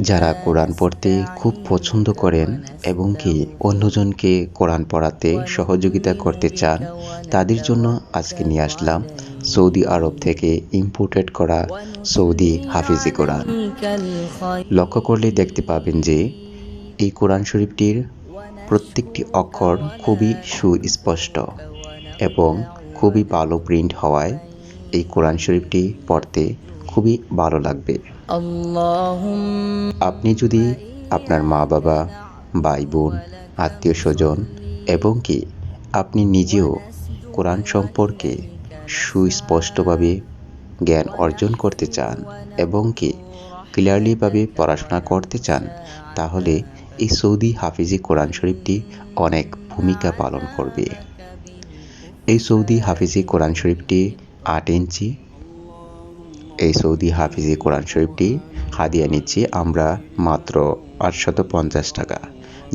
যারা কোরআন পড়তে খুব পছন্দ করেন এবং কি অন্যজনকে কোরআন পড়াতে সহযোগিতা করতে চান, তাদের জন্য আজকে নিয়ে আসলাম সৌদি আরব থেকে ইম্পোর্টেড করা সৌদি হাফিজি কোরআন। লক্ষ্য করলে দেখতে পাবেন যে এই কোরআন শরীফটির প্রত্যেকটি অক্ষর খুবই সুস্পষ্ট এবং খুবই ভালো প্রিন্ট হওয়ায় এই কোরআন শরীফটি পড়তে খুবই ভালো লাগবে। আপনি যদি আপনার মা বাবা ভাই বোন আত্মীয় স্বজন এবং কি আপনি নিজেও কোরআন সম্পর্কে সুস্পষ্টভাবে জ্ঞান অর্জন করতে চান এবং কি ক্লিয়ারলিভাবে পড়াশোনা করতে চান তাহলে এই সৌদি হাফিজি কোরআন শরীফটি অনেক ভূমিকা পালন করবে। এই সৌদি হাফিজি কোরআন শরীফটি আট ইঞ্চি। এই সৌদি হাফিজি কোরআন শরীফটি হাদিয়া নিচ্ছি আমরা মাত্র আটশত পঞ্চাশ টাকা,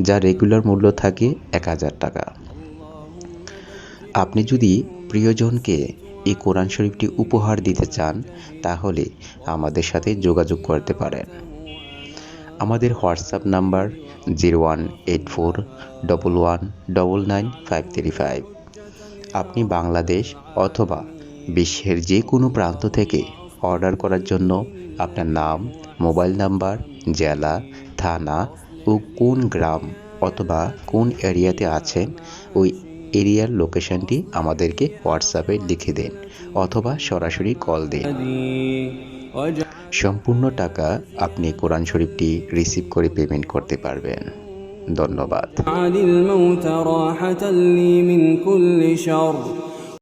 যা রেগুলার মূল্য থাকে এক হাজার টাকা। আপনি যদি প্রিয়জনকে এই কোরআন শরীফটি উপহার দিতে চান, তাহলে আমাদের সাথে যোগাযোগ করতে পারেন। আমাদের WhatsApp number zero one eight four double one double nine five three five. আপনি বাংলাদেশ অথবা বিশ্বের যে কোনো প্রান্ত থেকে অর্ডার করার জন্য আপনার নাম, মোবাইল নাম্বার, জেলা, থানা ও কোন গ্রাম অথবা কোন এরিয়াতে আছেন, ওই এরিয়ার লোকেশনটি আমাদেরকে হোয়াটসঅ্যাপে লিখে দেন অথবা সরাসরি কল দিন। সম্পূর্ণ টাকা আপনি কোরআন শরীফটি রিসিভ করে পেমেন্ট করতে পারবেন। ধন্যবাদ।